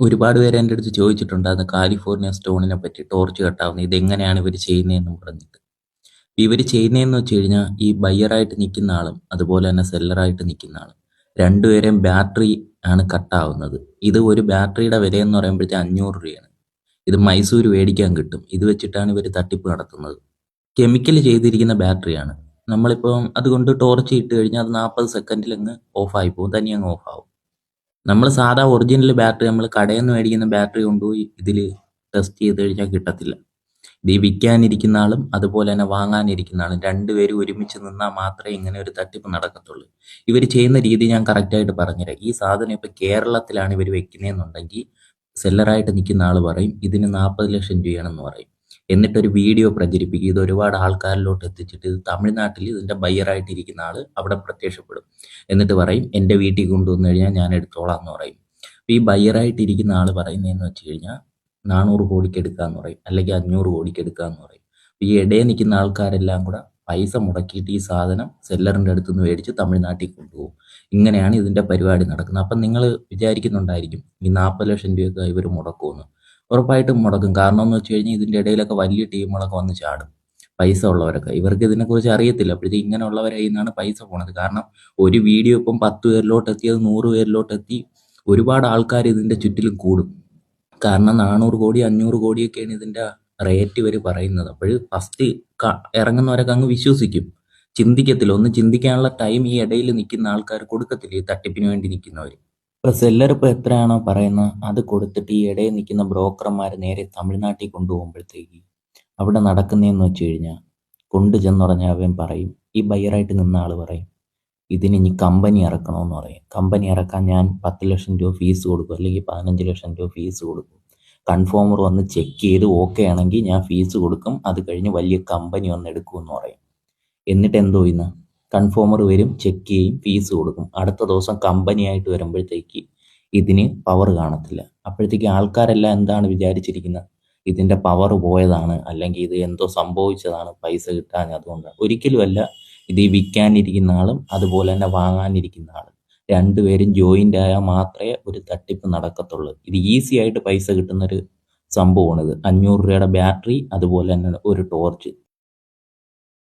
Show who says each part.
Speaker 1: ഒരുപാട് പേര് എന്റെ അടുത്ത് ചോദിച്ചിട്ടുണ്ടായിരുന്നു കാലിഫോർണിയ സ്റ്റോണിനെ പറ്റി ടോർച്ച് കട്ടാവുന്നത് ഇതെങ്ങനെയാണ് ഇവർ ചെയ്യുന്നതെന്ന് പറഞ്ഞിട്ട്. ഇവർ ചെയ്യുന്നതെന്ന് വെച്ച് കഴിഞ്ഞാൽ ഈ ബയ്യറായിട്ട് നിൽക്കുന്ന ആളും അതുപോലെ തന്നെ സെല്ലറായിട്ട് നിൽക്കുന്ന ആളും രണ്ടുപേരെയും ബാറ്ററി ആണ് കട്ടാവുന്നത്. ഇത് ഒരു ബാറ്ററിയുടെ വില എന്ന് പറയുമ്പോഴത്തെ അഞ്ഞൂറ് രൂപയാണ്. ഇത് മൈസൂർ മേടിക്കാൻ കിട്ടും. ഇത് വെച്ചിട്ടാണ് ഇവർ തട്ടിപ്പ് നടത്തുന്നത്. കെമിക്കൽ ചെയ്തിരിക്കുന്ന ബാറ്ററിയാണ്. നമ്മളിപ്പം അതുകൊണ്ട് ടോർച്ച് ഇട്ട് കഴിഞ്ഞാൽ അത് നാൽപ്പത് സെക്കൻഡിൽ അങ്ങ് ഓഫായി പോകും. തനി അങ്ങ് ഓഫാവും. നമ്മൾ സാധാ ഒറിജിനൽ ബാറ്ററി നമ്മൾ കടയിൽ നിന്ന് മേടിക്കുന്ന ബാറ്ററി കൊണ്ടുപോയി ഇതിൽ ടെസ്റ്റ് ചെയ്ത് കഴിഞ്ഞാൽ കിട്ടത്തില്ല. ഇത് ഈ വിൽക്കാനിരിക്കുന്ന ആളും അതുപോലെ തന്നെ വാങ്ങാനിരിക്കുന്ന ആളും രണ്ടുപേരും ഒരുമിച്ച് നിന്നാൽ മാത്രമേ ഇങ്ങനെ ഒരു തട്ടിപ്പ് നടക്കത്തുള്ളൂ. ഇവർ ചെയ്യുന്ന രീതി ഞാൻ കറക്റ്റായിട്ട് പറഞ്ഞുതരാം. ഈ സാധനം ഇപ്പം കേരളത്തിലാണ് ഇവർ വെക്കുന്നതെന്നുണ്ടെങ്കിൽ സെല്ലറായിട്ട് നിൽക്കുന്ന ആൾ പറയും ഇതിന് നാൽപ്പത് ലക്ഷം രൂപയാണെന്ന് പറയും. എന്നിട്ടൊരു വീഡിയോ പ്രചരിപ്പിക്കും. ഇത് ഒരുപാട് ആൾക്കാരിലോട്ട് എത്തിച്ചിട്ട് ഇത് തമിഴ്നാട്ടിൽ ഇതിന്റെ ബയ്യറായിട്ടിരിക്കുന്ന ആൾ അവിടെ പ്രത്യക്ഷപ്പെടും. എന്നിട്ട് പറയും എന്റെ വീട്ടിൽ കൊണ്ടുവന്നു കഴിഞ്ഞാൽ ഞാൻ എടുത്തോളാം എന്ന് പറയും. അപ്പോൾ ഈ ബയ്യറായിട്ടിരിക്കുന്ന ആൾ പറയുന്നതെന്ന് വെച്ച് കഴിഞ്ഞാൽ നാനൂറ് കോടിക്ക് എടുക്കാന്ന് പറയും. അല്ലെങ്കിൽ അഞ്ഞൂറ് കോടിക്ക് എടുക്കാന്ന് പറയും. ഈ ഇടയിൽ നിൽക്കുന്ന ആൾക്കാരെല്ലാം കൂടെ പൈസ മുടക്കിയിട്ട് ഈ സാധനം സെല്ലറിന്റെ അടുത്ത് നിന്ന് മേടിച്ച് തമിഴ്നാട്ടിൽ കൊണ്ടുപോകും. ഇങ്ങനെയാണ് ഇതിന്റെ പരിപാടി നടക്കുന്നത്. അപ്പം നിങ്ങൾ വിചാരിക്കുന്നുണ്ടായിരിക്കും ഈ നാൽപ്പത് ലക്ഷം രൂപയൊക്കെ ഇവർ മുടക്കുമെന്ന്. ഉറപ്പായിട്ടും മുടക്കും. കാരണം എന്ന് വെച്ച് കഴിഞ്ഞാൽ ഇതിന്റെ ഇടയിലൊക്കെ വലിയ ടീമുകളൊക്കെ വന്ന് ചാടും. പൈസ ഉള്ളവരൊക്കെ. ഇവർക്ക് ഇതിനെക്കുറിച്ച് അറിയത്തില്ല. അപ്പോഴത്തേക്ക് ഇങ്ങനെയുള്ളവരെ നിന്നാണ് പൈസ പോണത്. കാരണം ഒരു വീഡിയോ ഇപ്പം പത്ത് പേരിലോട്ട് എത്തി അത് നൂറ് പേരിലോട്ട് എത്തി ഒരുപാട് ആൾക്കാർ ഇതിന്റെ ചുറ്റിലും കൂടും. കാരണം നാനൂറ് കോടി അഞ്ഞൂറ് കോടിയൊക്കെയാണ് ഇതിന്റെ റേറ്റ് ഇവർ പറയുന്നത്. അപ്പോൾ ഫസ്റ്റ് ഇറങ്ങുന്നവരൊക്കെ അങ്ങ് വിശ്വസിക്കും. ചിന്തിക്കത്തില്ല. ഒന്ന് ചിന്തിക്കാനുള്ള ടൈം ഈ ഇടയിൽ നിൽക്കുന്ന ആൾക്കാർ കൊടുക്കത്തില്ല. ഈ തട്ടിപ്പിന് വേണ്ടി നിൽക്കുന്നവർ ഇപ്പോൾ സെല്ലർ ഇപ്പോൾ എത്രയാണോ പറയുന്നത് അത് കൊടുത്തിട്ട് ഈ ഇടയിൽ നിൽക്കുന്ന ബ്രോക്കർമാർ നേരെ തമിഴ്നാട്ടിൽ കൊണ്ടുപോകുമ്പോഴത്തേക്ക് അവിടെ നടക്കുന്നതെന്ന് വെച്ച് കഴിഞ്ഞാൽ കൊണ്ടു ചെന്നുറഞ്ഞാൽ അവൻ പറയും ഈ ബയ്യറായിട്ട് നിന്ന ആൾ പറയും ഇതിന് ഇനി കമ്പനി ഇറക്കണമെന്ന് പറയും. കമ്പനി ഇറക്കാൻ ഞാൻ പത്ത് ലക്ഷം രൂപ ഫീസ് കൊടുക്കും അല്ലെങ്കിൽ പതിനഞ്ച് ലക്ഷം രൂപ ഫീസ് കൊടുക്കും. കൺഫോമർ വന്ന് ചെക്ക് ചെയ്ത് ഓക്കെ ആണെങ്കിൽ ഞാൻ ഫീസ് കൊടുക്കും അത് കഴിഞ്ഞ് വലിയ കമ്പനി വന്ന് എടുക്കുമെന്ന് പറയും. എന്നിട്ട് എന്തോ ഇന്ന് കൺഫോമർ വരും ചെക്ക് ചെയ്യും ഫീസ് കൊടുക്കും. അടുത്ത ദിവസം കമ്പനിയായിട്ട് വരുമ്പോഴത്തേക്ക് ഇതിന് പവർ കാണത്തില്ല. അപ്പോഴത്തേക്ക് ആൾക്കാരെല്ലാം എന്താണ് വിചാരിച്ചിരിക്കുന്നത്? ഇതിന്റെ പവർ പോയതാണ് അല്ലെങ്കിൽ ഇത് എന്തോ സംഭവിച്ചതാണ് പൈസ കിട്ടാൻ അതുകൊണ്ടാണ് ഒരിക്കലുമല്ല ഇത് ഈ വിൽക്കാനിരിക്കുന്ന ആളും അതുപോലെ തന്നെ വാങ്ങാനിരിക്കുന്ന ആളും. രണ്ടുപേരും ജോയിന്റ് ആയാൽ മാത്രമേ ഒരു തട്ടിപ്പ് നടക്കത്തുള്ളൂ. ഇത് ഈസി ആയിട്ട് പൈസ കിട്ടുന്നൊരു സംഭവമാണിത്. അഞ്ഞൂറ് രൂപയുടെ ബാറ്ററി അതുപോലെ തന്നെ ഒരു ടോർച്ച്